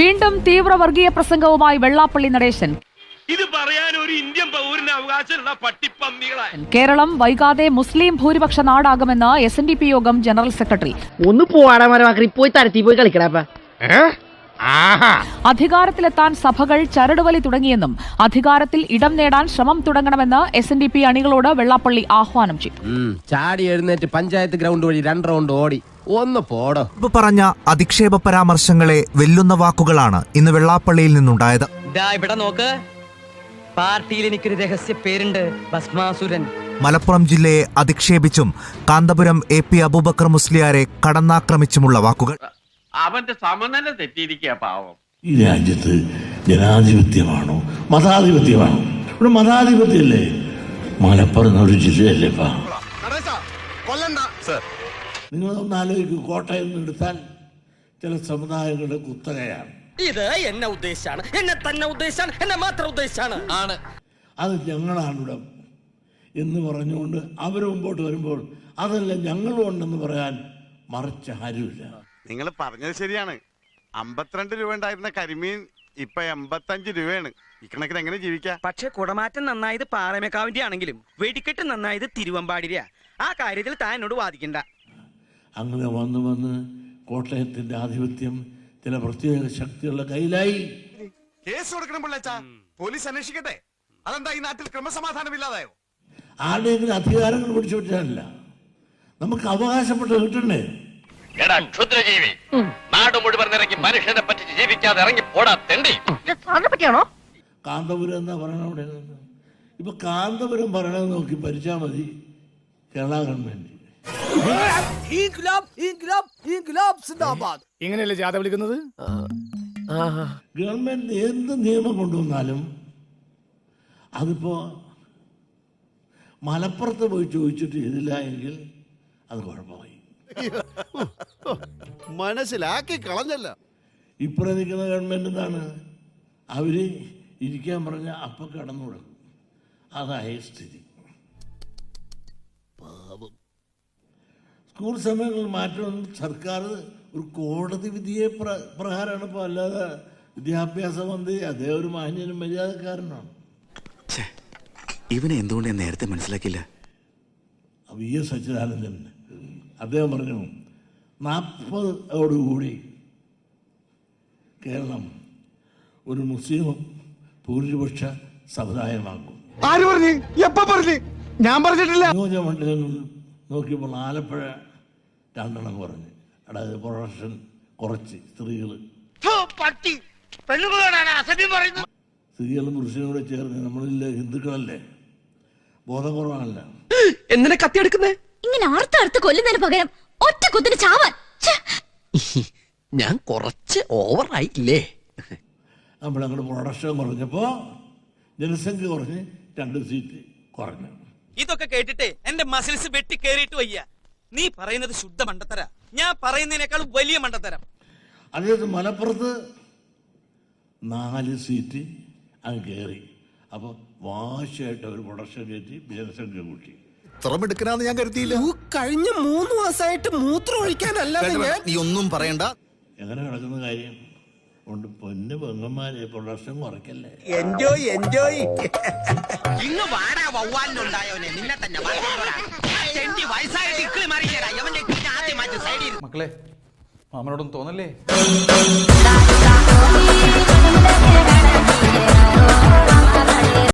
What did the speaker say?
വീണ്ടും തീവ്രവർഗീയ പ്രസംഗവുമായി വെള്ളാപ്പള്ളി നടേശൻ. ഇത് പറയാൻ ഒരു ഇന്ത്യൻ പൗരന് അവകാശമുള്ള പട്ടിപ്പന്നികളെ കേരളം വൈകാതെ മുസ്ലിം ഭൂരിപക്ഷ നാടാകുമെന്ന് എസ് എൻ ഡി പി യോഗം ജനറൽ സെക്രട്ടറി. ഒന്ന് പോവാടാ മരമാക്കി പോയി തരത്തി പോയി കളിക്കടാപ്പ അധികാരത്തിലെത്താൻ സഭകൾ ചരടുവലി തുടങ്ങിയെന്നും അധികാരത്തിൽ ഇടം നേടാൻ ശ്രമം തുടങ്ങണമെന്ന് എസ് എൻ ഡി പി അണികളോട് വെള്ളാപ്പള്ളി ആഹ്വാനം ചെയ്തു. ചാടി എഴുന്നേറ്റ് പഞ്ചായത്ത് ഗ്രൗണ്ട് വഴി രണ്ട് റൗണ്ട് ഓടി. ഒന്ന് പോടോ. ഇപ്പൊ പറഞ്ഞ അധിക്ഷേപ പരാമർശങ്ങളെ വെല്ലുന്ന വാക്കുകളാണ് ഇന്ന് വെള്ളാപ്പള്ളിയിൽ നിന്നുണ്ടായത്. ഇവിടെ നോക്ക്. പാർട്ടിയിൽ എനിക്കൊരു രഹസ്യ പേരുണ്ട് ഭസ്മാസുരൻ. മലപ്പുറം ജില്ലയെ അധിക്ഷേപിച്ചും കാന്തപുരം എ പി അബൂബക്കർ മുസ്ലിയാരെ കടന്നാക്രമിച്ചുമുള്ള വാക്കുകൾ. അവന്റെ സമനില തെറ്റിയിരിക്കുക പാവം. ഈ രാജ്യത്ത് ജനാധിപത്യമാണോ? മതാധിപത്യമാണോ? ഇവിടെ മതാധിപത്യല്ലേ? മലപ്പുറം ഒരു ജില്ലയല്ലേ നിങ്ങൾ ഒന്ന് ആലോചിക്കും കോട്ടയം നിന്ന് എടുത്താൽ ചില സമുദായങ്ങളുടെ കുത്തകയാണ്. ഇത് എന്നെ ഉദ്ദേശാണ് എന്നെ തന്നെ ഉദ്ദേശാണ് എന്നെ മാത്രം ഉദ്ദേശാണ് ആണ്. അത് ഞങ്ങളാണ് ഇവിടെ എന്ന് പറഞ്ഞുകൊണ്ട് അവർ മുമ്പോട്ട് വരുമ്പോൾ അതല്ല ഞങ്ങളും ഉണ്ടെന്ന് പറയാൻ മറിച്ച് ആരുമില്ല. നിങ്ങൾ പറഞ്ഞത് ശരിയാണ്. അമ്പത്തിരണ്ട് രൂപ ഉണ്ടായിരുന്ന കരിമീൻ ഇപ്പൊ എൺപത്തഞ്ച് രൂപയാണ്. ഇക്കണക്കിന് എങ്ങനെ ജീവിക്കാം? പക്ഷെ കുടമാറ്റം നന്നായത് പാറമേക്കാവിന്റെ ആണെങ്കിലും വെടിക്കെട്ട് നന്നായത് തിരുവമ്പാടിരിയാ ആ കാര്യത്തിൽ താൻ എന്നോട് വാദിക്കണ്ട. അങ്ങനെ വന്ന് വന്ന് കോട്ടയത്തിന്റെ ആധിപത്യം ചില പ്രത്യേക ശക്തിയുള്ള കയ്യിലായി. കേസ് കൊടുക്കണം പിള്ളേച്ചാ. പോലീസ് അന്വേഷിക്കട്ടെ. അതെന്താ ഈ നാട്ടിൽ ക്രമസമാധാനം ഇല്ലാതായോ? ആരുടെയെങ്കിലും അധികാരങ്ങൾ പിടിച്ചു വിട്ടാനില്ല നമുക്ക് അവകാശപ്പെട്ട് കിട്ടണ്ടേ? എടാ ക്ഷുദ്രജീവി. നാട് മുഴുവൻ നിറക്കി മനുഷ്യനെ പറ്റി ജീവിക്കാതെ ഇറങ്ങി പോടാ തെണ്ടി. കാന്തപുരം എന്നാ പറയണ അവിടെ? ഇപ്പൊ കാന്തപുരം പറയണത് നോക്കി ഭരിച്ചാ മതി. കേരള ഗവൺമെന്റ്. ഇങ്ങനെയല്ലേ ജാഥ വിളിക്കുന്നത്? ഗവൺമെന്റ് എന്ത് നിയമം കൊണ്ടുവന്നാലും അതിപ്പോ മലപ്പുറത്ത് പോയി ചോദിച്ചിട്ട് ചെയ്തില്ല എങ്കിൽ അത് കുഴപ്പമായി. മനസ്സിലാക്കി കളഞ്ഞല്ല. ഇപ്പുറം നിൽക്കുന്ന ഗവൺമെന്റ് എന്താണ് അവർ ഇരിക്കാൻ പറഞ്ഞ അപ്പൊ കടന്നു കൊടുക്കും അതായ സ്ഥിതി. പാപം സ്കൂൾ സമയങ്ങളിൽ മാറ്റം സർക്കാർ ഒരു കോടതി വിധിയെ പ്ര- പ്രകാരമാണ് ഇപ്പോൾ അല്ലാതെ വിദ്യാഭ്യാസ മന്ത്രി അതേ ഒരു മാന്യനും മര്യാദക്കാരനാണ്. ഇവനെ എന്തുകൊണ്ട് നേരത്തെ മനസ്സിലാക്കില്ല വി എസ് അച്യുതാനന്ദൻ. അദ്ദേഹം പറഞ്ഞു നാൽപ്പതോടുകൂടി കേരളം ഒരു മുസ്ലിം ഭൂരിപക്ഷ സമുദായമാക്കും. ആര് പറഞ്ഞു? എപ്പോ പറഞ്ഞു? ഞാൻ പറഞ്ഞിട്ടില്ല. നിയോജക മണ്ഡലങ്ങൾ നോക്കിയപ്പോൾ ആലപ്പുഴ രണ്ടെണ്ണം കുറഞ്ഞ് അതായത് പ്രൊഡക്ഷൻ കുറച്ച് സ്ത്രീകൾ സ്ത്രീകളും പുരുഷനും കൂടെ ചേർന്ന് നമ്മളില്ല ഹിന്ദുക്കളല്ലേ? ബോധം കുറവാണല്ല. എന്തിനാ കത്തിയെടുക്കുന്നേ ഇങ്ങനെ അർത്ഥ കൊല്ലുന്നതിന് പകരം ഒറ്റ കുത്തിന് ചാവാൻ. ഞാൻ കുറച്ച് ഓവറായില്ലേ നമ്മളങ്ങോട്ട് പ്രൊഡക്ഷൻ കുറഞ്ഞപ്പോൾ ജനസംഖ്യ കുറഞ്ഞ് രണ്ട് സീറ്റ് കുറഞ്ഞു. ഇതൊക്കെ കേട്ടിട്ട് എന്റെ മസിൽസ് വെട്ടി കേറിയിട്ട് വയ്യ. നീ പറയുന്നത് ശുദ്ധ മണ്ടത്തര. ഞാൻ പറയുന്നതിനേക്കാൾ വലിയ മണ്ടത്തരം. അതായത് മലപ്പുറത്ത് നാല് സീറ്റ് അങ്ങ് കയറി അപ്പോൾ വാശിയായിട്ട് അവർ പ്രൊഡക്ഷൻ കയറ്റി ജനസംഖ്യ കൂട്ടി. ഇത്ര ഞാൻ കരുതിയില്ല. കഴിഞ്ഞ മൂന്ന് മാസമായിട്ട് മൂത്രം ഒഴിക്കാനല്ലാതെ നീ ഒന്നും പറയണ്ട. എങ്ങനെ നടക്കുന്ന കാര്യം? എൻജോയ് എൻജോയ് ഇന്ന് വാടാ വവ്വാലിനുണ്ടായവനെ നിന്നെ തന്നെ മക്കളെ മാമനോടൊന്നും തോന്നല്ലേ?